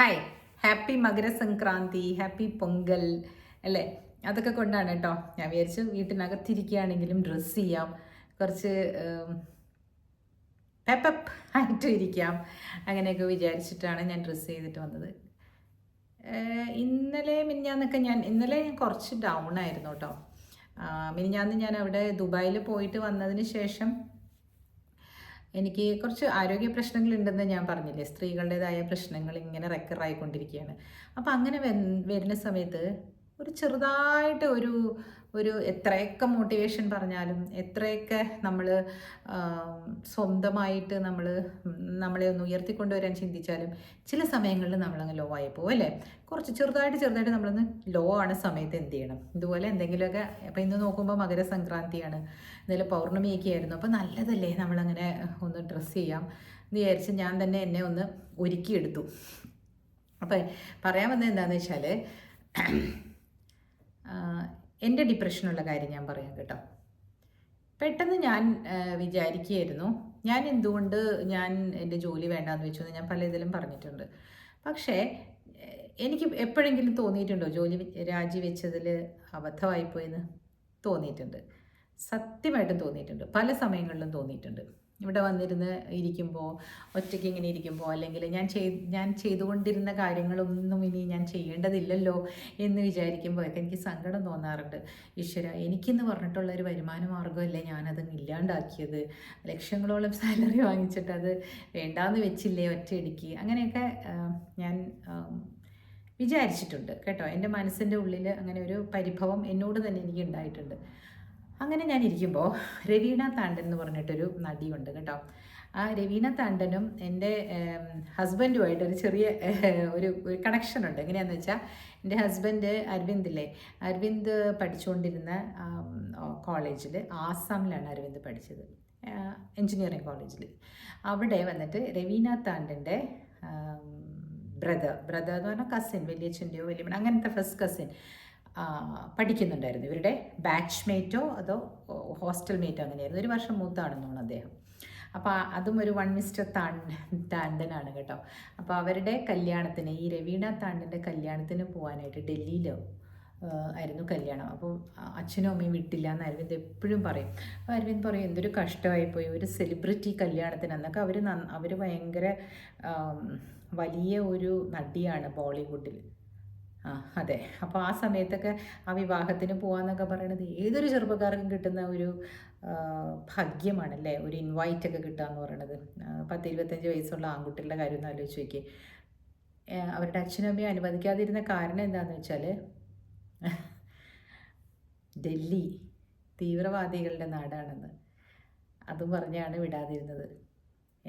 Hi happy Makara Sankranti happy Pongal അല്ലേ? അതൊക്കെ കൊണ്ടാണ് കേട്ടോ ഞാൻ വിചാരിച്ചു വീട്ടിനകത്തിരിക്കുകയാണെങ്കിലും ഡ്രസ്സ് ചെയ്യാം. കുറച്ച് പെപ്പപ്പ് ആയിട്ട് ഇരിക്കാം അങ്ങനെയൊക്കെ വിചാരിച്ചിട്ടാണ് ഞാൻ ഡ്രസ്സ് ചെയ്തിട്ട് വന്നത്. ഇന്നലെ മിനിഞ്ഞാന്നൊക്കെ ഞാൻ ഇന്നലെ ഞാൻ കുറച്ച് ഡൗൺ ആയിരുന്നു കേട്ടോ മിനിഞ്ഞാന്ന് ഞാൻ അവിടെ ദുബായിൽ പോയിട്ട് വന്നതിന് ശേഷം എനിക്ക് കുറച്ച് ആരോഗ്യ പ്രശ്നങ്ങൾ ഉണ്ടെന്ന് ഞാൻ പറഞ്ഞില്ലേ? സ്ത്രീകളുടേതായ പ്രശ്നങ്ങൾ ഇങ്ങനെ റെക്കറായിക്കൊണ്ടിരിക്കുകയാണ് അപ്പോൾ അങ്ങനെ വരുന്ന സമയത്ത് ഒരു ചെറുതായിട്ട് ഒരു ഒരു എത്രയൊക്കെ മോട്ടിവേഷൻ പറഞ്ഞാലും എത്രയൊക്കെ നമ്മൾ സ്വന്തമായിട്ട് നമ്മൾ നമ്മളെ ഒന്ന് ഉയർത്തിക്കൊണ്ടുവരാൻ ചിന്തിച്ചാലും ചില സമയങ്ങളിൽ നമ്മളങ്ങ് ലോ ആയി പോകും അല്ലേ? കുറച്ച് ചെറുതായിട്ട് ചെറുതായിട്ട് നമ്മളൊന്ന് ലോ ആണ് സമയത്ത് എന്ത് ചെയ്യണം? ഇതുപോലെ എന്തെങ്കിലുമൊക്കെ അപ്പോൾ ഇന്ന് നോക്കുമ്പോൾ മകരസംക്രാന്തിയാണ് ഇന്നലെ പൗർണമിയൊക്കെ ആയിരുന്നു അപ്പോൾ നല്ലതല്ലേ നമ്മളങ്ങനെ ഒന്ന് ഡ്രസ്സ് ചെയ്യാം എന്ന് വിചാരിച്ച് ഞാൻ തന്നെ എന്നെ ഒന്ന് ഒരുക്കിയെടുത്തു. അപ്പം പറയാൻ വന്നത് എന്താണെന്ന് വെച്ചാൽ എന്റെ ഡിപ്രഷനുള്ള കാര്യം ഞാൻ പറയാം കേട്ടോ. പെട്ടെന്ന് ഞാൻ വിചാരിക്കുകയായിരുന്നു. ഞാൻ എന്തുകൊണ്ട് ഞാൻ എന്റെ ജോലി വേണ്ടാന്ന് വെച്ചു ഞാൻ പല ഇതിലും പറഞ്ഞിട്ടുണ്ട്. പക്ഷേ എനിക്ക് എപ്പോഴെങ്കിലും തോന്നിയിട്ടുണ്ടോ ജോലി രാജിവെച്ചതിൽ അബദ്ധമായിപ്പോയെന്ന്? തോന്നിയിട്ടുണ്ട്. സത്യമായിട്ടും തോന്നിയിട്ടുണ്ട്. പല സമയങ്ങളിലും തോന്നിയിട്ടുണ്ട്. ഇവിടെ വന്നിരുന്ന് ഇരിക്കുമ്പോൾ ഒറ്റയ്ക്ക് ഇങ്ങനെ ഇരിക്കുമ്പോൾ അല്ലെങ്കിൽ ഞാൻ ചെയ് ഞാൻ ചെയ്തുകൊണ്ടിരുന്ന കാര്യങ്ങളൊന്നും ഇനി ഞാൻ ചെയ്യേണ്ടതില്ലല്ലോ എന്ന് വിചാരിക്കുമ്പോൾ ഒക്കെ എനിക്ക് സങ്കടം തോന്നാറുണ്ട്. ഈശ്വര എനിക്കെന്ന് പറഞ്ഞിട്ടുള്ള ഒരു വരുമാന മാർഗമല്ലേ ഞാനത് ഇല്ലാണ്ടാക്കിയത്? ലക്ഷങ്ങളോളം സാലറി വാങ്ങിച്ചിട്ട് അത് വേണ്ടാന്ന് വെച്ചില്ലേ ഒറ്റയടിക്ക്? അങ്ങനെയൊക്കെ ഞാൻ വിചാരിച്ചിട്ടുണ്ട് കേട്ടോ. എന്റെ മനസ്സിന്റെ ഉള്ളിൽ അങ്ങനെ ഒരു പരിഭവം എന്നോട് തന്നെ എനിക്ക് ഉണ്ടായിട്ടുണ്ട്. അങ്ങനെ ഞാൻ ഇരിക്കുമ്പോൾ രവീണ താണ്ടൻ എന്ന് പറഞ്ഞിട്ടൊരു നടിയുണ്ട് കേട്ടോ. ആ രവീണ താണ്ടനും എന്റെ ഹസ്ബൻഡുമായിട്ട് ഒരു ചെറിയ ഒരു ഒരു കണക്ഷൻ ഉണ്ട്. എങ്ങനെയാണെന്ന് വെച്ചാൽ എന്റെ ഹസ്ബൻഡ് അരവിന്ദില്ലേ അരവിന്ദ് പഠിച്ചുകൊണ്ടിരുന്ന കോളേജിൽ ആസാമിലാണ് അരവിന്ദ് പഠിച്ചത്. എൻജിനീയറിംഗ് കോളേജിൽ അവിടെ വന്നിട്ട് രവീന താണ്ടന്റെ ബ്രദർ ബ്രദർ എന്ന് പറഞ്ഞാൽ കസിൻ വലിയച്ഛന്റെയോ വലിയ അങ്ങനത്തെ ഫസ്റ്റ് കസിൻ പഠിക്കുന്നുണ്ടായിരുന്നു. ഇവരുടെ ബാച്ച് മേറ്റോ അതോ ഹോസ്റ്റൽ മേറ്റോ അങ്ങനെയായിരുന്നു. ഒരു വർഷം മൂത്താണെന്ന് തോന്നുന്നു അദ്ദേഹം. അപ്പോൾ അതും ഒരു വൺ മിസ്റ്റർ താണ്ട് താണ്ടനാണ് കേട്ടോ. അപ്പോൾ അവരുടെ കല്യാണത്തിന് ഈ രവീണ താണ്ടന്റെ കല്യാണത്തിന് പോകാനായിട്ട് ഡൽഹിയിലോ ആയിരുന്നു കല്യാണം. അപ്പോൾ അച്ഛനും അമ്മയും വിട്ടില്ല എന്ന് അരവിന്ദ് എപ്പോഴും പറയും. അപ്പോൾ അരവിന്ദ് പറയും എന്തൊരു കഷ്ടമായിപ്പോയി. ഒരു സെലിബ്രിറ്റി കല്യാണത്തിന്. എന്നൊക്കെ അവർ അവർ ഭയങ്കര വലിയ ഒരു നടിയാണ് ബോളിവുഡിൽ ആ അതെ. അപ്പോൾ ആ സമയത്തൊക്കെ ആ വിവാഹത്തിന് പോകാമെന്നൊക്കെ പറയണത് ഏതൊരു ചെറുപ്പക്കാർക്കും കിട്ടുന്ന ഒരു ഭാഗ്യമാണല്ലേ? ഒരു ഇൻവൈറ്റ് ഒക്കെ കിട്ടുക എന്ന് പറയണത്. പത്ത് ഇരുപത്തഞ്ച് വയസ്സുള്ള ആൺകുട്ടികളുടെ കാര്യം ഒന്ന് ആലോചിച്ച് നോക്കി അവരുടെ അച്ഛനും അമ്മയും അനുവദിക്കാതിരുന്ന കാരണം എന്താണെന്ന് വെച്ചാൽ ഡൽഹി തീവ്രവാദികളുടെ നാടാണെന്ന്. അതും പറഞ്ഞാണ് വിടാതിരുന്നത്.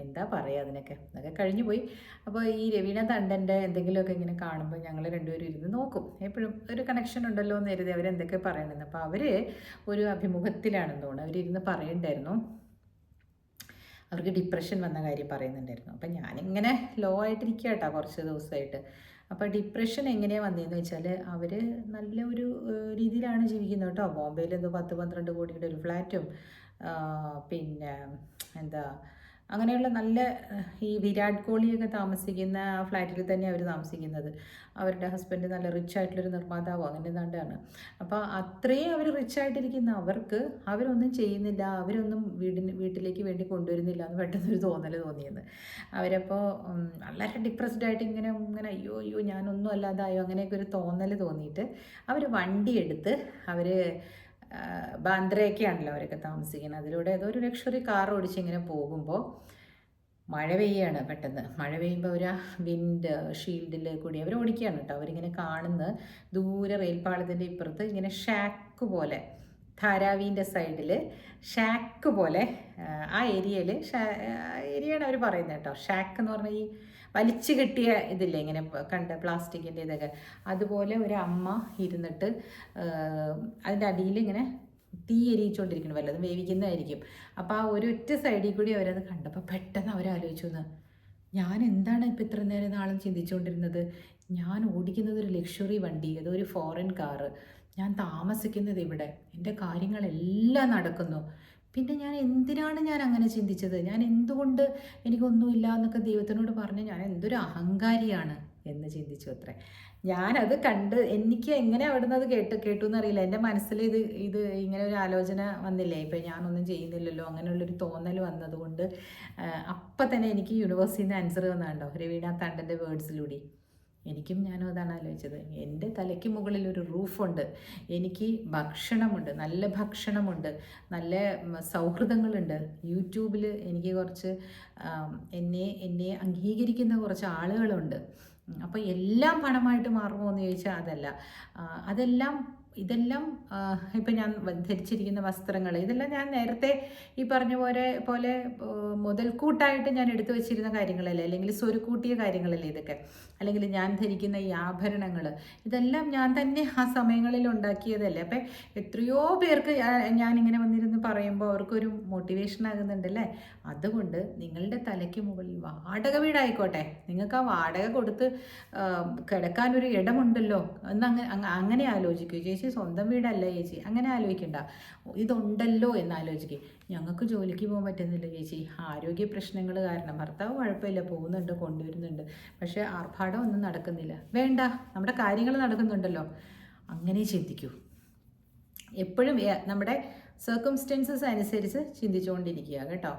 എന്താ പറയുക അതിനൊക്കെ? അതൊക്കെ കഴിഞ്ഞു പോയി. അപ്പോൾ ഈ രവീണ തണ്ടന്റെ എന്തെങ്കിലുമൊക്കെ ഇങ്ങനെ കാണുമ്പോൾ ഞങ്ങൾ രണ്ടുപേരും ഇരുന്ന് നോക്കും. എപ്പോഴും ഒരു കണക്ഷൻ ഉണ്ടല്ലോ എന്ന് കരുതി അവരെന്തൊക്കെ പറയണമെന്ന് അപ്പോൾ അവർ ഒരു അഭിമുഖത്തിലാണെന്ന് തോന്നുന്നു. അവരിരുന്ന് പറയണ്ടായിരുന്നു. അവർക്ക് ഡിപ്രഷൻ വന്ന കാര്യം പറയുന്നുണ്ടായിരുന്നു. അപ്പം ഞാനിങ്ങനെ ലോ ആയിട്ടിരിക്കുക കേട്ടോ കുറച്ച് ദിവസമായിട്ട്. അപ്പോൾ ഡിപ്രഷൻ എങ്ങനെയാണ് വന്നതെന്ന് വെച്ചാൽ അവർ നല്ല ഒരു രീതിയിലാണ് ജീവിക്കുന്നത് കേട്ടോ. ബോംബെയിൽ എന്തോ പത്ത് പന്ത്രണ്ട് കോടിയുടെ ഒരു ഫ്ലാറ്റും പിന്നെ എന്താ അങ്ങനെയുള്ള നല്ല ഈ വിരാട് കോഹ്ലിയൊക്കെ താമസിക്കുന്ന ആ ഫ്ലാറ്റിൽ തന്നെ അവർ താമസിക്കുന്നത്. അവരുടെ ഹസ്ബൻഡ് നല്ല റിച്ച് ആയിട്ടുള്ളൊരു നിർമ്മാതാവോ അങ്ങനെ ഏതാണ്ടാണ് അപ്പോൾ അത്രയും അവർ റിച്ച് ആയിട്ടിരിക്കുന്ന അവർക്ക് അവരൊന്നും ചെയ്യുന്നില്ല അവരൊന്നും വീടിന് വീട്ടിലേക്ക് വേണ്ടി കൊണ്ടുവരുന്നില്ല എന്ന് പെട്ടെന്നൊരു തോന്നൽ തോന്നിയത്. അവരപ്പോൾ വളരെ ഡിപ്രസ്ഡ് ആയിട്ട് ഇങ്ങനെ ഇങ്ങനെ അയ്യോ അയ്യോ ഞാനൊന്നും അല്ലാതായോ അങ്ങനെയൊക്കെ ഒരു തോന്നൽ തോന്നിയിട്ട് അവർ വണ്ടി എടുത്ത് അവർ ബാന്ദ്രയൊക്കെയാണല്ലോ അവരൊക്കെ താമസിക്കുന്നത്. അതിലൂടെ ഏതോ ഒരു ലക്ഷറി കാർ ഓടിച്ച് ഇങ്ങനെ പോകുമ്പോൾ മഴ പെയ്യാണ് പെട്ടെന്ന്. മഴ പെയ്യുമ്പോൾ അവർ ആ വിൻഡ് ഷീൽഡിൽ കൂടി അവർ ഓടിക്കുകയാണ് കേട്ടോ. അവരിങ്ങനെ കാണുന്ന ദൂരെ റെയിൽപാളത്തിന്റെ ഇപ്പുറത്ത് ഇങ്ങനെ ഷാക്ക് പോലെ ധാരാവീന്റെ സൈഡിൽ ഷാക്ക് പോലെ ആ, ആ ഏരിയയിൽ ഏരിയയാണ് അവർ പറയുന്നത് കേട്ടോ. ഷാക്ക് എന്ന് പറഞ്ഞാൽ ഈ വലിച്ചു കെട്ടിയ ഇതില്ലേ ഇങ്ങനെ കണ്ട് പ്ലാസ്റ്റിക്കിന്റെ ഇതൊക്കെ. അതുപോലെ ഒരു അമ്മ ഇരുന്നിട്ട് അതിന്റെ അടിയിൽ ഇങ്ങനെ തീ എരിയിച്ചുകൊണ്ടിരിക്കണം വല്ലതും വേവിക്കുന്നതായിരിക്കും. അപ്പോൾ ആ ഒരു ഒറ്റ സൈഡിൽ കൂടി അവരത് കണ്ടപ്പോൾ പെട്ടെന്ന് അവരാലോചിച്ചു എന്ന് ഞാൻ എന്താണ് ഇപ്പം ഇത്ര നേരം നാളും ചിന്തിച്ചുകൊണ്ടിരുന്നത് ഞാൻ ഓടിക്കുന്നത് ഒരു ലക്ഷറി വണ്ടി അതൊരു ഫോറിൻ കാറ്. ഞാൻ താമസിക്കുന്നത് ഇവിടെ. എന്റെ കാര്യങ്ങളെല്ലാം നടക്കുന്നു. പിന്നെ ഞാൻ എന്തിനാണ് ഞാൻ അങ്ങനെ ചിന്തിച്ചത്? ഞാൻ എന്തുകൊണ്ട് എനിക്കൊന്നുമില്ല എന്നൊക്കെ ദൈവത്തിനോട് പറഞ്ഞ് ഞാൻ എന്തൊരു അഹങ്കാരിയാണ് എന്ന് ചിന്തിച്ചു അത്രേ. ഞാനത് കണ്ട് എനിക്ക് എങ്ങനെ അവിടുന്ന് അത് കേട്ട് കേട്ടു എന്നറിയില്ല. എന്റെ മനസ്സിൽ ഇത് ഇത് ഇങ്ങനെ ഒരു ആലോചന വന്നില്ലേ? ഇപ്പം ഞാനൊന്നും ചെയ്യുന്നില്ലല്ലോ. അങ്ങനെയുള്ളൊരു തോന്നൽ വന്നതുകൊണ്ട് അപ്പം തന്നെ എനിക്ക് യൂണിവേഴ്സിൽ നിന്ന് ആൻസർ വന്നുണ്ടോ രവീണ തണ്ടന്റെ വേർഡ്സിലൂടെ എനിക്കും ഞാനും അതാണ് ആലോചിച്ചത്. എന്റെ തലയ്ക്ക് മുകളിൽ ഒരു റൂഫുണ്ട്. എനിക്ക് ഭക്ഷണമുണ്ട്. നല്ല ഭക്ഷണമുണ്ട്. നല്ല സൗഹൃദങ്ങളുണ്ട്. യൂട്യൂബിൽ എനിക്ക് കുറച്ച് എന്നെ എന്നെ അംഗീകരിക്കുന്ന കുറച്ച് ആളുകളുണ്ട്. അപ്പോൾ എല്ലാം പണമായിട്ട് മാറുമോ എന്ന് ചോദിച്ചാൽ അതല്ല. അതെല്ലാം ഇതെല്ലാം ഇപ്പം ഞാൻ ധരിച്ചിരിക്കുന്ന വസ്ത്രങ്ങൾ ഇതെല്ലാം ഞാൻ നേരത്തെ ഈ പറഞ്ഞ പോലെ പോലെ മുതൽക്കൂട്ടായിട്ട് ഞാൻ എടുത്തു വെച്ചിരുന്ന കാര്യങ്ങളല്ലേ? അല്ലെങ്കിൽ സ്വരുക്കൂട്ടിയ കാര്യങ്ങളല്ലേ ഇതൊക്കെ? അല്ലെങ്കിൽ ഞാൻ ധരിക്കുന്ന ഈ ആഭരണങ്ങൾ ഇതെല്ലാം ഞാൻ തന്നെ ആ സമയങ്ങളിൽ ഉണ്ടാക്കിയതല്ലേ? അപ്പം എത്രയോ പേർക്ക് ഞാനിങ്ങനെ വന്നിരുന്ന് പറയുമ്പോൾ അവർക്കൊരു മോട്ടിവേഷൻ ആകുന്നുണ്ടല്ലേ? അതുകൊണ്ട് നിങ്ങളുടെ തലയ്ക്ക് മുകളിൽ വാടക വീടായിക്കോട്ടെ. നിങ്ങൾക്ക് ആ വാടക കൊടുത്ത് കിടക്കാനൊരു ഇടമുണ്ടല്ലോ. എന്നങ്ങനെ അങ്ങനെ ആലോചിക്കൂ. ചേച്ചി സ്വന്തം വീടല്ല ചേച്ചി. അങ്ങനെ ആലോചിക്കണ്ട. ഇതുണ്ടല്ലോ എന്ന് ആലോചിക്കുക ഞങ്ങൾക്ക് ജോലിക്ക് പോകാൻ പറ്റുന്നില്ല ചേച്ചി. ആരോഗ്യ പ്രശ്നങ്ങൾ കാരണം ഭർത്താവ് കുഴപ്പമില്ല പോകുന്നുണ്ട് കൊണ്ടുവരുന്നുണ്ട്. പക്ഷേ ആർഭാടം ഒന്നും നടക്കുന്നില്ല. വേണ്ട നമ്മുടെ കാര്യങ്ങൾ നടക്കുന്നുണ്ടല്ലോ. അങ്ങനെ ചിന്തിക്കൂ. എപ്പോഴും നമ്മുടെ സർക്കംസ്റ്റൻസസ് അനുസരിച്ച് ചിന്തിച്ചുകൊണ്ടിരിക്കുക കേട്ടോ.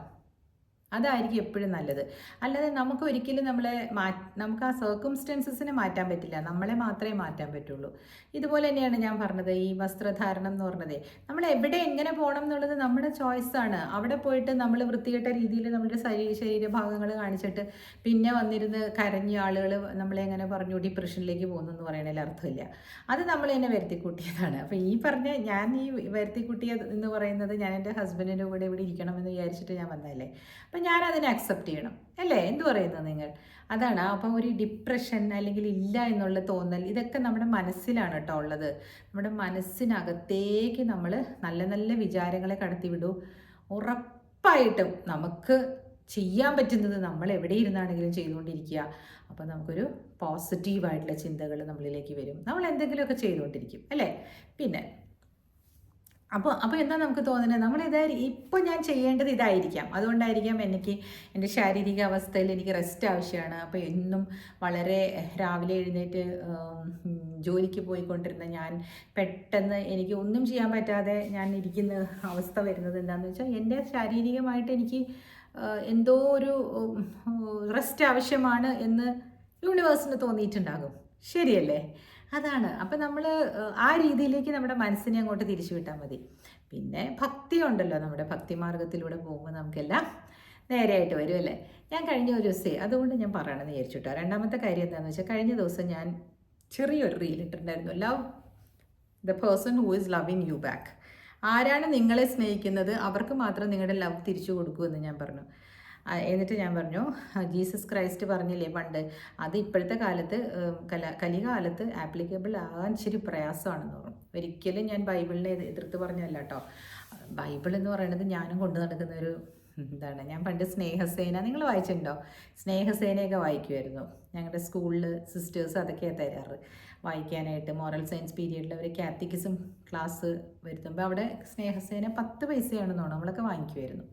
അതായിരിക്കും എപ്പോഴും നല്ലത്. അല്ലാതെ നമുക്ക് ഒരിക്കലും നമ്മളെ മാ നമുക്ക് ആ സർക്കംസ്റ്റൻസസിനെ മാറ്റാൻ പറ്റില്ല. നമ്മളെ മാത്രമേ മാറ്റാൻ പറ്റുള്ളൂ. ഇതുപോലെ തന്നെയാണ് ഞാൻ പറഞ്ഞത് ഈ വസ്ത്രധാരണം എന്ന് പറഞ്ഞത്. നമ്മൾ എവിടെ എങ്ങനെ പോകണം എന്നുള്ളത് നമ്മുടെ ചോയ്സാണ് അവിടെ പോയിട്ട് നമ്മൾ വൃത്തികെട്ട രീതിയിൽ നമ്മുടെ ശരീര ശരീരഭാഗങ്ങൾ കാണിച്ചിട്ട് പിന്നെ വന്നിരുന്ന് കരഞ്ഞ ആളുകൾ നമ്മളെ എങ്ങനെ പറഞ്ഞു ഡിപ്രഷനിലേക്ക് പോകുന്നു എന്ന് പറയണതിൽ അർത്ഥമില്ല. അത് നമ്മൾ തന്നെ വരുത്തിക്കൂട്ടിയതാണ്. അപ്പോൾ ഈ പറഞ്ഞ ഞാൻ ഈ വരുത്തിക്കൂട്ടിയത് എന്ന് പറയുന്നത് ഞാൻ എന്റെ ഹസ്ബൻഡിന്റെ കൂടെ ഇവിടെ ഇരിക്കണമെന്ന് വിചാരിച്ചിട്ട് ഞാൻ വന്നതല്ലേ. അപ്പം ഞാൻ അതിനെ അക്സെപ്റ്റ് ചെയ്യണം. അല്ലേ? എന്ത് പറയുന്നത് നിങ്ങൾ? അതാണ്. അപ്പം ഒരു ഡിപ്രഷൻ അല്ലെങ്കിൽ ഇല്ല എന്നുള്ള തോന്നൽ ഇതൊക്കെ നമ്മുടെ മനസ്സിലാണ് കേട്ടോ ഉള്ളത്. നമ്മുടെ മനസ്സിനകത്തേക്ക് നമ്മൾ നല്ല നല്ല വിചാരങ്ങളെ കടത്തിവിടൂ. ഉറപ്പായിട്ടും നമുക്ക് ചെയ്യാൻ പറ്റുന്നത് നമ്മൾ എവിടെ ഇരുന്നാണെങ്കിലും ചെയ്തുകൊണ്ടിരിക്കുക. അപ്പോൾ നമുക്കൊരു പോസിറ്റീവായിട്ടുള്ള ചിന്തകൾ നമ്മളിലേക്ക് വരും. നമ്മൾ എന്തെങ്കിലുമൊക്കെ ചെയ്തുകൊണ്ടിരിക്കും. അല്ലേ? പിന്നെ അപ്പോൾ അപ്പോൾ എന്താ നമുക്ക് തോന്നുന്നത്? നമ്മൾ ഇതായിരിക്കും ഇപ്പോൾ ഞാൻ ചെയ്യേണ്ടത് ഇതായിരിക്കാം. അതുകൊണ്ടായിരിക്കാം എനിക്ക് എന്റെ ശാരീരിക അവസ്ഥയിൽ എനിക്ക് റെസ്റ്റ് ആവശ്യമാണ്. അപ്പോൾ എന്നും വളരെ രാവിലെ എഴുന്നേറ്റ് ജോലിക്ക് പോയിക്കൊണ്ടിരുന്ന ഞാൻ പെട്ടെന്ന് എനിക്ക് ഒന്നും ചെയ്യാൻ പറ്റാതെ ഞാൻ ഇരിക്കുന്ന അവസ്ഥ വരുന്നത് എന്താണെന്ന് വെച്ചാൽ എന്റെ ശാരീരികമായിട്ട് എനിക്ക് എന്തോ ഒരു റെസ്റ്റ് ആവശ്യമാണ് എന്ന് യൂണിവേഴ്സിന് തോന്നിയിട്ടുണ്ടാകും. ശരിയല്ലേ? അതാണ്. അപ്പം നമ്മൾ ആ രീതിയിലേക്ക് നമ്മുടെ മനസ്സിനെ അങ്ങോട്ട് തിരിച്ചു വിട്ടാൽ മതി. പിന്നെ ഭക്തി ഉണ്ടല്ലോ നമ്മുടെ ഭക്തി മാർഗത്തിലൂടെ പോകുമ്പോൾ നമുക്കെല്ലാം നേരെയായിട്ട് വരും അല്ലേ? ഞാൻ കഴിഞ്ഞ ഒരു ദിവസം അതുകൊണ്ട് ഞാൻ പറയണമെന്ന് വിചാരിച്ചിട്ടോ. രണ്ടാമത്തെ കാര്യം എന്താണെന്ന് വെച്ചാൽ കഴിഞ്ഞ ദിവസം ഞാൻ ചെറിയൊരു റീൽ ഇട്ടിട്ടുണ്ടായിരുന്നു. Love the person who is loving you back ആരാണ് നിങ്ങളെ സ്നേഹിക്കുന്നത്? അവർക്ക് മാത്രം നിങ്ങളുടെ ലവ് തിരിച്ചു കൊടുക്കുമെന്ന് ഞാൻ പറഞ്ഞു. എന്നിട്ട് ഞാൻ പറഞ്ഞു ജീസസ് ക്രൈസ്റ്റ് പറഞ്ഞില്ലേ പണ്ട് അത് ഇപ്പോഴത്തെ കാലത്ത് കല കലികാലത്ത് ആപ്ലിക്കബിൾ ആകാൻ ഇച്ചിരി പ്രയാസമാണെന്ന് പറഞ്ഞു ഒരിക്കലും ഞാൻ ബൈബിളിനെ എതിർത്ത് പറഞ്ഞല്ല കേട്ടോ. ബൈബിൾ എന്ന് പറയുന്നത് ഞാനും കൊണ്ടു നടക്കുന്ന ഒരു എന്താണ് ഞാൻ പണ്ട് സ്നേഹസേന നിങ്ങൾ വായിച്ചിട്ടുണ്ടോ? സ്നേഹസേനയൊക്കെ വായിക്കുമായിരുന്നു ഞങ്ങളുടെ സ്കൂളിൽ സിസ്റ്റേഴ്സ് അതൊക്കെ തരാറ്. വായിക്കാനായിട്ട് മോറൽ സയൻസ് പീരീഡിൽ അവർ കാത്തിക്കിസം ക്ലാസ് വരുത്തുമ്പോൾ അവിടെ സ്നേഹസേന പത്ത് പൈസയാണെന്ന് നമ്മളൊക്കെ വാങ്ങിക്കുമായിരുന്നു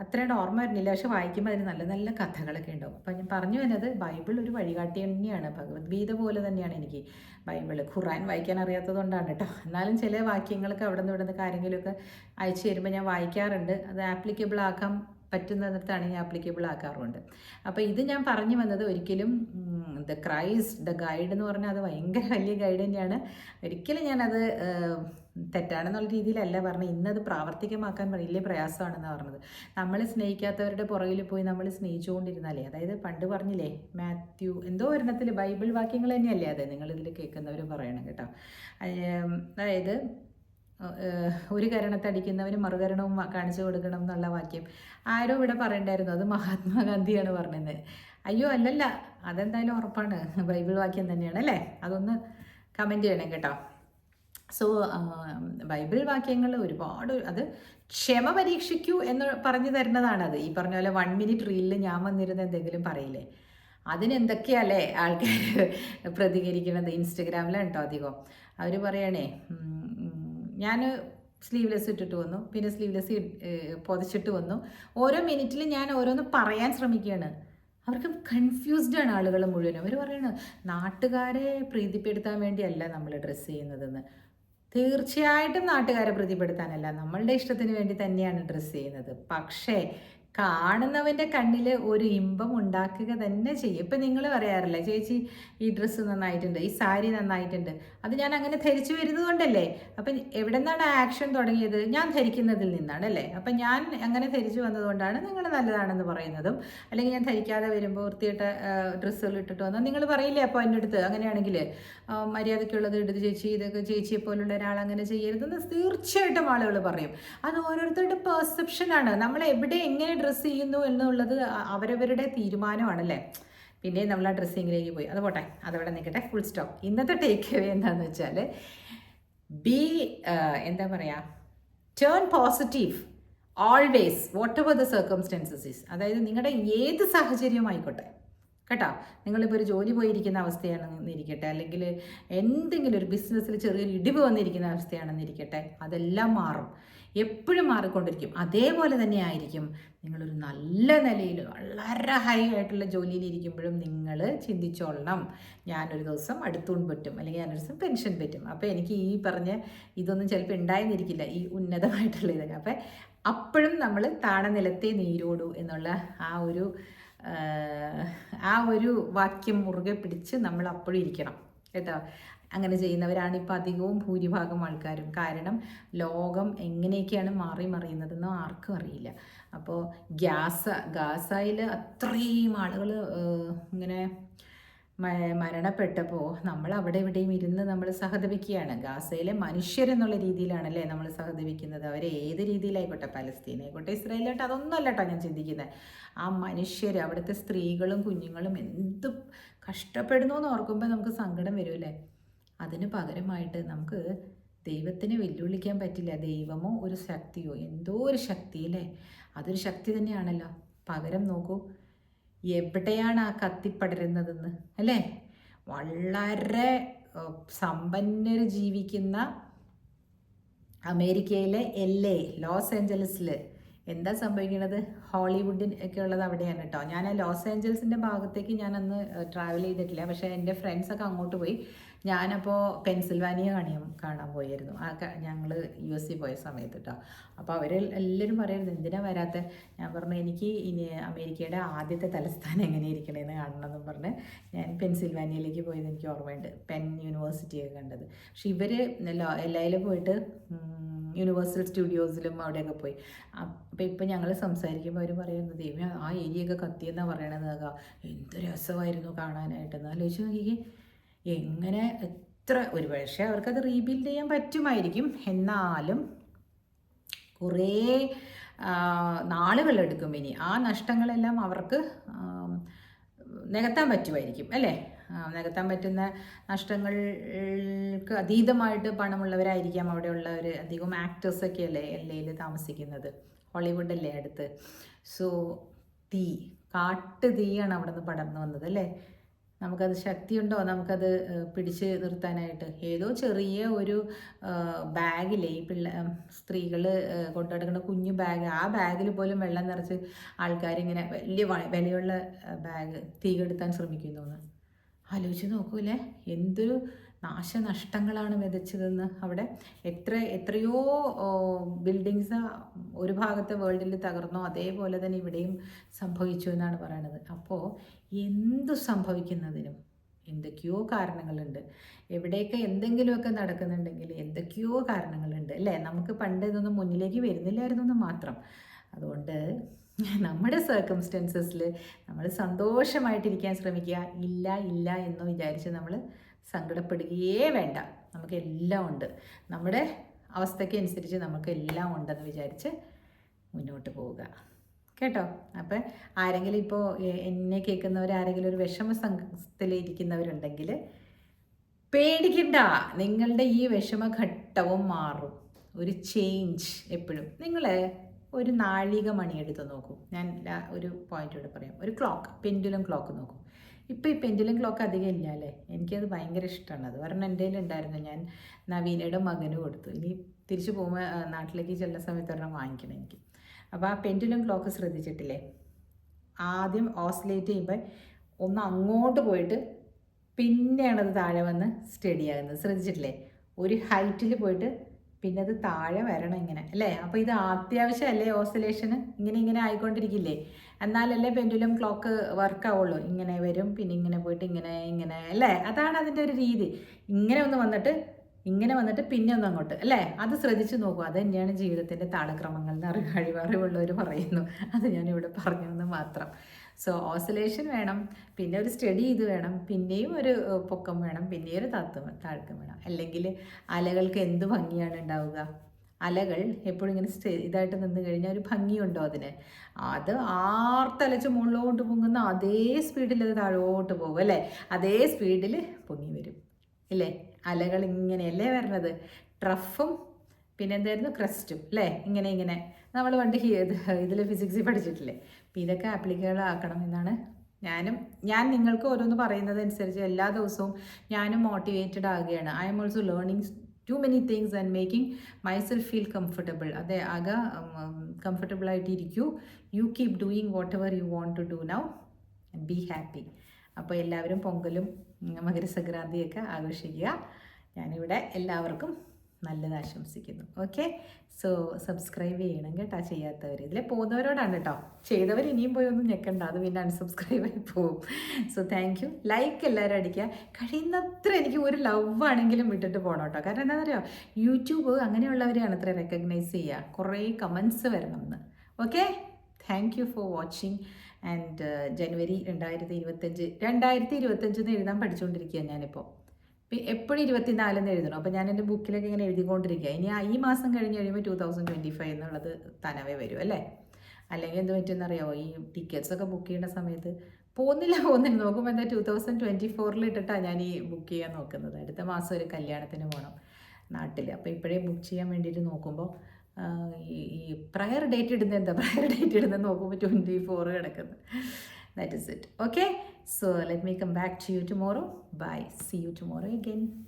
അത്രയുടെ ഓർമ്മ വരുന്നില്ല. പക്ഷെ വായിക്കുമ്പോൾ അതിന് നല്ല നല്ല കഥകളൊക്കെ ഉണ്ടാവും. അപ്പം ഞാൻ പറഞ്ഞു വരുന്നത് ബൈബിൾ ഒരു വഴികാട്ടി തന്നെയാണ്. ഭഗവത്ഗീത പോലെ തന്നെയാണ് എനിക്ക് ബൈബിൾ. ഖുറാൻ വായിക്കാൻ അറിയാത്തത് കൊണ്ടാണ് കേട്ടോ. എന്നാലും ചില വാക്യങ്ങളൊക്കെ അവിടെ നിന്ന് ഇവിടെ നിന്ന് കാര്യങ്ങളൊക്കെ അയച്ചു തരുമ്പോൾ ഞാൻ വായിക്കാറുണ്ട്. അത് ആപ്ലിക്കബിൾ ആക്കാൻ പറ്റുന്നിടത്താണ് ഞാൻ ആപ്ലിക്കബിൾ ആക്കാറുണ്ട്. അപ്പോൾ ഇത് ഞാൻ പറഞ്ഞു വന്നത് ഒരിക്കലും ദ ക്രൈസ് ദ ഗൈഡ് എന്ന് പറഞ്ഞാൽ അത് ഭയങ്കര വലിയ ഗൈഡ് തന്നെയാണ്. ഒരിക്കലും ഞാനത് തെറ്റാണെന്നുള്ള രീതിയിലല്ല പറഞ്ഞത്. ഇന്നത് പ്രാവർത്തികമാക്കാൻ വലിയ പ്രയാസമാണെന്ന് പറഞ്ഞത്. നമ്മൾ സ്നേഹിക്കാത്തവരുടെ പുറകിൽ പോയി നമ്മൾ സ്നേഹിച്ചുകൊണ്ടിരുന്നാലേ അതായത് പണ്ട് പറഞ്ഞില്ലേ മാത്യു എന്തോ ഒരെണ്ണത്തിൽ ബൈബിൾ വാക്യങ്ങൾ തന്നെയല്ലേ അതെ? നിങ്ങളിതിൽ കേൾക്കുന്നവർ പറയണം കേട്ടോ. അതായത് ഒരു കരണത്തടിക്കുന്നവന് മറുകരണവും കാണിച്ചു കൊടുക്കണം എന്നുള്ള വാക്യം ആരോ ഇവിടെ പറയണ്ടായിരുന്നു. അത് മഹാത്മാഗാന്ധിയാണ് പറഞ്ഞത്. അയ്യോ അല്ലല്ല. അതെന്തായാലും ഉറപ്പാണ്. ബൈബിൾ വാക്യം തന്നെയാണ് അല്ലേ? അതൊന്ന് കമന്റ് ചെയ്യണം കേട്ടോ. സോ ബൈബിൾ വാക്യങ്ങൾ ഒരുപാട് അത് ക്ഷമ പരീക്ഷിക്കൂ എന്ന് പറഞ്ഞു തരുന്നതാണ് അത്. ഈ പറഞ്ഞ പോലെ വൺ മിനിറ്റ് റീലിൽ ഞാൻ വന്നിരുന്ന എന്തെങ്കിലും പറയില്ലേ? അതിനെന്തൊക്കെയല്ലേ ആൾക്കാർ പ്രതികരിക്കുന്നത്? ഇൻസ്റ്റഗ്രാമിലാണ് കേട്ടോ അധികം? അവർ പറയണേ ഞാൻ സ്ലീവ്ലെസ് ഇട്ടിട്ട് വന്നു. പിന്നെ സ്ലീവ്ലെസ് പൊതിച്ചിട്ട് വന്നു. ഓരോ മിനിറ്റിലും ഞാൻ ഓരോന്ന് പറയാൻ ശ്രമിക്കുകയാണ്. അവർക്ക് കൺഫ്യൂസ്ഡ് ആണ് ആളുകൾ മുഴുവനും. അവർ പറയുന്നത് നാട്ടുകാരെ പ്രീതിപ്പെടുത്താൻ വേണ്ടിയല്ല നമ്മൾ ഡ്രസ്സ് ചെയ്യുന്നതെന്ന്. തീർച്ചയായിട്ടും നാട്ടുകാരെ പ്രീതിപ്പെടുത്താനല്ല. നമ്മളുടെ ഇഷ്ടത്തിന് വേണ്ടി തന്നെയാണ് ഡ്രസ്സ് ചെയ്യുന്നത്. പക്ഷേ കാണുന്നവന്റെ കണ്ണിൽ ഒരു ഇമ്പം ഉണ്ടാക്കുക തന്നെ ചെയ്യും. ഇപ്പം നിങ്ങൾ പറയാറില്ലേ ചേച്ചി ഈ ഡ്രസ്സ് നന്നായിട്ടുണ്ട് ഈ സാരി നന്നായിട്ടുണ്ട്. അത് ഞാൻ അങ്ങനെ ധരിച്ചു വരുന്നത് കൊണ്ടല്ലേ അപ്പം എവിടെ നിന്നാണ് ആക്ഷൻ തുടങ്ങിയത്? ഞാൻ ധരിക്കുന്നതിൽ നിന്നാണ് അല്ലേ? അപ്പം ഞാൻ അങ്ങനെ ധരിച്ചു വന്നതുകൊണ്ടാണ് നിങ്ങൾ നല്ലതാണെന്ന് പറയുന്നതും. അല്ലെങ്കിൽ ഞാൻ ധരിക്കാതെ വരുമ്പോൾ വൃത്തിയിട്ട ഡ്രസ്സുകൾ ഇട്ടിട്ട് വന്നാൽ നിങ്ങൾ പറയില്ലേ അപ്പോൾ എന്റെ അടുത്ത് അങ്ങനെയാണെങ്കിൽ മര്യാദയ്ക്കുള്ളത് ഇടത് ചേച്ചി ഇതൊക്കെ ചേച്ചിയെ പോലുള്ള ഒരാൾ അങ്ങനെ ചെയ്യരുതെന്ന് തീർച്ചയായിട്ടും ആളുകൾ പറയും. അത് ഓരോരുത്തരുടെ പെർസെപ്ഷനാണ് നമ്മൾ എവിടെ എങ്ങനെ ഡ്രസ്സ് ചെയ്യുന്നു എന്നുള്ളത് അവരവരുടെ തീരുമാനമാണല്ലേ? പിന്നെ നമ്മൾ ആ ഡ്രസ്സിങ്ങിലേക്ക് പോയി. അത് പോട്ടെ അതവിടെ നിൽക്കട്ടെ. ഫുൾ സ്റ്റോപ്പ് ഇന്നത്തെ ടേക്ക് അവേ എന്താണെന്ന് വെച്ചാൽ ബി എന്താ പറയുക turn positive always whatever the circumstances is അതായത് നിങ്ങളുടെ ഏത് സാഹചര്യവും ആയിക്കോട്ടെ. കേട്ടോ? നിങ്ങളിപ്പോൾ ഒരു ജോലി പോയിരിക്കുന്ന അവസ്ഥയാണെന്നിരിക്കട്ടെ അല്ലെങ്കിൽ എന്തെങ്കിലും ഒരു ബിസിനസ്സിൽ ചെറിയൊരു ഇടിവ് വന്നിരിക്കുന്ന അവസ്ഥയാണെന്നിരിക്കട്ടെ അതെല്ലാം മാറും. എപ്പോഴും മാറിക്കൊണ്ടിരിക്കും. അതേപോലെ തന്നെ ആയിരിക്കും. നിങ്ങളൊരു നല്ല നിലയിൽ വളരെ ഹൈ ആയിട്ടുള്ള ജോലിയിൽ ഇരിക്കുമ്പോഴും നിങ്ങൾ ചിന്തിച്ചോളണം. ഞാനൊരു ദിവസം അടുത്തൂൺ പറ്റും അല്ലെങ്കിൽ ഞാനൊരു ദിവസം പെൻഷൻ പറ്റും. അപ്പോൾ എനിക്ക് ഈ പറഞ്ഞ ഇതൊന്നും ചിലപ്പോൾ ഉണ്ടായിരുന്നിരിക്കില്ല ഈ ഉന്നതമായിട്ടുള്ള ഇതൊക്കെ. അപ്പം അപ്പോഴും നമ്മൾ താണ നിലത്തെ നീരോടൂ എന്നുള്ള ആ ഒരു ആ ഒരു വാക്യം മുറുകെ പിടിച്ച് നമ്മൾ അപ്പോഴും ഇരിക്കണം. കേട്ടോ? അങ്ങനെ ചെയ്യുന്നവരാണ് ഇപ്പോൾ അധികവും ഭൂരിഭാഗം ആൾക്കാരും. കാരണം ലോകം എങ്ങനെയൊക്കെയാണ് മാറി മറിയുന്നതെന്ന് ആർക്കും അറിയില്ല. അപ്പോൾ ഗ്യാസ് ഗാസയിൽ അത്രയും ആളുകൾ ഇങ്ങനെ മരണപ്പെട്ടപ്പോൾ നമ്മൾ അവിടെ ഇവിടെയും ഇരുന്ന് നമ്മൾ സഹതപിക്കുകയാണ്. ഗാസയിലെ മനുഷ്യരെന്നുള്ള രീതിയിലാണല്ലേ നമ്മൾ സഹതപിക്കുന്നത്. അവരെ ഏത് രീതിയിലായിക്കോട്ടെ? പലസ്തീൻ ആയിക്കോട്ടെ ഇസ്രായേലായിട്ട് അതൊന്നും അല്ലട്ടോ ഞാൻ ചിന്തിക്കുന്നത് ആ മനുഷ്യർ അവിടുത്തെ സ്ത്രീകളും കുഞ്ഞുങ്ങളും എന്ത് കഷ്ടപ്പെടുന്നു എന്ന് ഓർക്കുമ്പോൾ നമുക്ക് സങ്കടം വരുമല്ലേ അതിന് പകരമായിട്ട് നമുക്ക് ദൈവത്തിനെ വെല്ലുവിളിക്കാൻ പറ്റില്ല. ദൈവമോ ഒരു ശക്തിയോ? എന്തോ ഒരു ശക്തി അല്ലേ? അതൊരു ശക്തി തന്നെയാണല്ലോ. പകരം നോക്കൂ എവിടെയാണ് ആ കത്തിപ്പടരുന്നതെന്ന് അല്ലേ? വളരെ സമ്പന്നർ ജീവിക്കുന്ന അമേരിക്കയിലെ എൽ എ ലോസ് ഏഞ്ചലസിൽ എന്താ സംഭവിക്കുന്നത് ഹോളിവുഡിൻ ഒക്കെ ഉള്ളത് അവിടെയാണ് കേട്ടോ. ഞാൻ ലോസ് ഏഞ്ചൽസിന്റെ ഭാഗത്തേക്ക് ഞാൻ അന്ന് ട്രാവൽ ചെയ്തിട്ടില്ല. പക്ഷേ എന്റെ ഫ്രണ്ട്സൊക്കെ അങ്ങോട്ട് പോയി. ഞാനപ്പോൾ പെൻസിൽവാനിയ കാണിയാൻ കാണാൻ പോയിരുന്നു ആ ഞങ്ങൾ യു എസ് സി പോയ സമയത്ത് കേട്ടോ അപ്പോൾ അവർ എല്ലാവരും പറയുന്നത് എന്തിനാണ് വരാത്ത? ഞാൻ പറഞ്ഞു എനിക്ക് ഇനി അമേരിക്കയുടെ ആദ്യത്തെ തലസ്ഥാനം എങ്ങനെ ഇരിക്കണേന്ന് കാണണമെന്നും പറഞ്ഞ് ഞാൻ പെൻസിൽവാനിയയിലേക്ക് പോയത് എനിക്ക് ഓർമ്മയുണ്ട്. പെൻ യൂണിവേഴ്സിറ്റിയൊക്കെ കണ്ടത്. പക്ഷെ ഇവർ എല്ലായിലും പോയിട്ട് യൂണിവേഴ്സൽ സ്റ്റുഡിയോസിലും അവിടെയൊക്കെ പോയി. അപ്പോൾ ഇപ്പം ഞങ്ങൾ സംസാരിക്കുമ്പോൾ അവർ പറയുന്നത് ദൈവം ആ ഏരിയയൊക്കെ കത്തിയെന്നാണ് പറയണത് എന്ത് രസമായിരുന്നു കാണാനായിട്ട്. എന്നാലോചിച്ച് നോക്കി എങ്ങനെ എത്ര ഒരു പക്ഷേ അവർക്കത് റീബിൽഡ് ചെയ്യാൻ പറ്റുമായിരിക്കും. എന്നാലും കുറേ നാളുകളെടുക്കും ഇനി. ആ നഷ്ടങ്ങളെല്ലാം അവർക്ക് നികത്താൻ പറ്റുമായിരിക്കും അല്ലേ? നികത്താൻ പറ്റുന്ന നഷ്ടങ്ങൾക്ക് അതീതമായിട്ട് പണമുള്ളവരായിരിക്കാം അവിടെയുള്ളവർ അധികം ആക്ടേഴ്സൊക്കെ അല്ലേ എല്ലയിൽ താമസിക്കുന്നത്? ഹോളിവുഡല്ലേ അടുത്ത്. സോ തീ കാട്ട് തീയാണ് അവിടെ നിന്ന് പടർന്നു വന്നത് അല്ലേ? നമുക്കത് ശക്തിയുണ്ടോ? നമുക്കത് പിടിച്ച് നിർത്താനായിട്ട്? ഏതോ ചെറിയ ഒരു ബാഗിലെ ഈ പിള്ള സ്ത്രീകൾ കൊണ്ടുനടക്കുന്ന കുഞ്ഞു ബാഗ്. ആ ബാഗിൽ പോലും വെള്ളം നിറച്ച് ആൾക്കാരിങ്ങനെ വലിയ വിലയുള്ള ബാഗ് തീ കെടുത്താൻ ശ്രമിക്കുന്നു ആലോചിച്ച് നോക്കൂലേ? എന്തൊരു നാശനഷ്ടങ്ങളാണ് വിതച്ചതെന്ന്. അവിടെ എത്ര എത്രയോ ബിൽഡിങ്സ് ഒരു ഭാഗത്തെ വേൾഡിൽ തകർന്നോ അതേപോലെ തന്നെ ഇവിടെയും സംഭവിച്ചു എന്നാണ് പറയുന്നത് അപ്പോൾ എന്തു സംഭവിക്കുന്നതിനും എന്തൊക്കെയോ കാരണങ്ങളുണ്ട്. എവിടെയൊക്കെ എന്തെങ്കിലുമൊക്കെ നടക്കുന്നുണ്ടെങ്കിൽ എന്തൊക്കെയോ കാരണങ്ങളുണ്ട്. അല്ലേ? നമുക്ക് പണ്ട് ഇതൊന്നും മുന്നിലേക്ക് വരുന്നില്ലായിരുന്നു എന്ന് മാത്രം. അതുകൊണ്ട് നമ്മുടെ സർക്കംസ്റ്റൻസസിൽ നമ്മൾ സന്തോഷമായിട്ടിരിക്കാൻ ശ്രമിക്കുക. ഇല്ല ഇല്ല എന്ന് വിചാരിച്ച് നമ്മൾ സങ്കടപ്പെടുകയേ വേണ്ട. നമുക്ക് എല്ലാം ഉണ്ട്. നമ്മുടെ അവസ്ഥയ്ക്ക് അനുസരിച്ച് നമുക്ക് എല്ലാം ഉണ്ടെന്ന് വിചാരിച്ച് മുന്നോട്ട് പോവുക. കേട്ടോ? അപ്പം ആരെങ്കിലും ഇപ്പോൾ എന്നെ കേൾക്കുന്നവർ ആരെങ്കിലും ഒരു വിഷമ സംഘത്തിലിരിക്കുന്നവരുണ്ടെങ്കിൽ പേടിക്കണ്ട. നിങ്ങളുടെ ഈ വിഷമഘട്ടവും മാറും. ഒരു ചേഞ്ച് എപ്പോഴും. നിങ്ങൾ ഒരു നാഴിക മണി എടുത്ത് നോക്കൂ. ഞാൻ ഒരു പോയിന്റ് ഇവിടെ പറയാം. ഒരു ക്ലോക്ക് പെൻഡുലം ക്ലോക്ക് നോക്കൂ. ഇപ്പോൾ ഈ പെൻഡുലം ക്ലോക്ക് അധികം ഇല്ല അല്ലേ എനിക്കത് ഭയങ്കര ഇഷ്ടമാണ് അത് കാരണം എന്റെ ഉണ്ടായിരുന്നു ഞാൻ നവീനയുടെ മകന് കൊടുത്തു. ഇനി തിരിച്ചു പോകുമ്പോൾ നാട്ടിലേക്ക് ചെല്ലുന്ന സമയത്ത് ഒരെണ്ണം വാങ്ങിക്കണം എനിക്ക്. അപ്പോൾ ആ പെൻഡുലം ക്ലോക്ക് ശ്രദ്ധിച്ചിട്ടില്ലേ? ആദ്യം ഓസിലേറ്റ് ചെയ്യുമ്പോൾ ഒന്ന് അങ്ങോട്ട് പോയിട്ട് പിന്നെയാണത് താഴെ വന്ന് സ്റ്റഡി ആകുന്നത്. ശ്രദ്ധിച്ചിട്ടില്ലേ? ഒരു ഹൈറ്റിൽ പോയിട്ട് പിന്നെ അത് താഴെ വരണം ഇങ്ങനെ അല്ലേ? അപ്പോൾ ഇത് അത്യാവശ്യമല്ലേ ഓസിലേഷന്? ഇങ്ങനെ ഇങ്ങനെ ആയിക്കൊണ്ടിരിക്കില്ലേ? എന്നാലല്ലേ പെൻഡുലം ക്ലോക്ക് വർക്ക് ആവുള്ളൂ. ഇങ്ങനെ വരും പിന്നെ ഇങ്ങനെ പോയിട്ട് ഇങ്ങനെ ഇങ്ങനെ അല്ലേ? അതാണ് അതിന്റെ ഒരു രീതി. ഇങ്ങനെ ഒന്ന് വന്നിട്ട് ഇങ്ങനെ വന്നിട്ട് പിന്നെ ഒന്ന് അങ്ങോട്ട് അല്ലേ? അത് ശ്രദ്ധിച്ചു നോക്കൂ. അത് തന്നെയാണ് ജീവിതത്തിന്റെ താളക്രമങ്ങൾ എന്ന് അറിവ് കഴിവറിവുള്ളവർ പറയുന്നു. അത് ഞാനിവിടെ പറഞ്ഞു എന്ന് മാത്രം. സോ ഓസലേഷൻ വേണം പിന്നെ ഒരു സ്റ്റഡി ഇത് വേണം പിന്നെയും ഒരു പൊക്കം വേണം പിന്നെയും ഒരു താത്തും താഴ്ക്കം വേണം. അല്ലെങ്കിൽ അലകൾക്ക് എന്ത് ഭംഗിയാണ് ഉണ്ടാവുക? അലകൾ എപ്പോഴും ഇങ്ങനെ ഇതായിട്ട് നിന്ന് കഴിഞ്ഞാൽ ഒരു ഭംഗിയുണ്ടോ അതിന്? അത് ആർത്തലച്ച് മുകളിലോട്ട് പൊങ്ങുന്ന അതേ സ്പീഡിൽ അത് താഴോട്ട് പോകും അല്ലേ? അതേ സ്പീഡിൽ പൊങ്ങി വരും ഇല്ലേ? അലകൾ ഇങ്ങനെയല്ലേ വരണത്? ട്രഫും പിന്നെ എന്തായിരുന്നു? ക്രസ്റ്റും അല്ലേ ഇങ്ങനെ ഇങ്ങനെ. നമ്മൾ പണ്ട് ഇതിൽ ഫിസിക്സിൽ പഠിച്ചിട്ടില്ലേ? അപ്പം ഇതൊക്കെ ആപ്ലിക്കബിൾ ആക്കണം എന്നാണ് ഞാനും ഞാൻ നിങ്ങൾക്ക് ഓരോന്ന് പറയുന്നത് അനുസരിച്ച് എല്ലാ ദിവസവും ഞാനും motivated ആകുകയാണ്. I'm also learning to many things and making myself feel comfortable അതെ ആകെ കംഫർട്ടബിൾ ആയിട്ട് ഇരിക്കൂ you keep doing whatever you want to do now be happy അപ്പോൾ എല്ലാവരും പൊങ്കലും മകരസംക്രാന്തിയൊക്കെ ആഘോഷിക്കുക. ഞാനിവിടെ എല്ലാവർക്കും നല്ലത് ആശംസിക്കുന്നു. ഓക്കെ സോ സബ്സ്ക്രൈബ് ചെയ്യണം കേട്ടോ ചെയ്യാത്തവർ ഇതിൽ പോകുന്നവരോടാണ് കേട്ടോ. ചെയ്തവർ ഇനിയും പോയി ഒന്നും ഞെക്കണ്ട. അത് പിന്നെ അൺസബ്സ്ക്രൈബ് ആയി പോകും. സോ താങ്ക് യു ലൈക്ക് എല്ലാവരും അടിക്കുക. കഴിയുന്നത്ര എനിക്ക് ഒരു ലവ് ആണെങ്കിലും വിട്ടിട്ട് പോകണം കേട്ടോ. കാരണം എന്താ പറയുക യൂട്യൂബ് അങ്ങനെയുള്ളവരെയാണ് അത്ര റെക്കഗ്നൈസ് ചെയ്യുക. കുറേ കമൻസ് വരണം എന്ന്. Okay thank you for watching and ജനുവരി രണ്ടായിരത്തി ഇരുപത്തഞ്ച് രണ്ടായിരത്തി ഇരുപത്തഞ്ചെന്ന് എഴുതാൻ പഠിച്ചുകൊണ്ടിരിക്കുക ഞാനിപ്പോൾ എപ്പോഴും ഇരുപത്തിനാലെന്ന് എഴുതണം. അപ്പോൾ ഞാൻ എന്റെ ബുക്കിലൊക്കെ ഇങ്ങനെ എഴുതിക്കൊണ്ടിരിക്കുക ഇനി ഈ മാസം കഴിഞ്ഞ് കഴിയുമ്പോൾ ടൂ തൗസൻഡ് ട്വന്റി ഫൈവ് എന്നുള്ളത് തനവേ വരും അല്ലേ? അല്ലെങ്കിൽ എന്ത് പറ്റുമെന്നറിയാമോ ഈ ടിക്കറ്റ്സ് ഒക്കെ ബുക്ക് ചെയ്യുന്ന സമയത്ത് പോകുന്നില്ല പോകുന്നില്ല. നോക്കുമ്പോൾ എന്താ ടൂ തൗസൻഡ് ട്വന്റി ഫോറിൽ ഇട്ടിട്ടാണ് ഞാൻ ഈ ബുക്ക് ചെയ്യാൻ നോക്കുന്നത്. അടുത്ത മാസം ഒരു കല്യാണത്തിന് പോകണം നാട്ടിൽ അപ്പോൾ ഇപ്പോഴേ ബുക്ക് ചെയ്യാൻ വേണ്ടിയിട്ട് നോക്കുമ്പോൾ ഈ പ്രയർ ഡേറ്റ് ഇടുന്നത് എന്താ? പ്രയർ ഡേറ്റ് ഇടുന്നത് നോക്കുമ്പോൾ ട്വന്റി ഫോർ കിടക്കുന്നത് that is it okay So let me come back to you tomorrow. Bye. See you tomorrow again.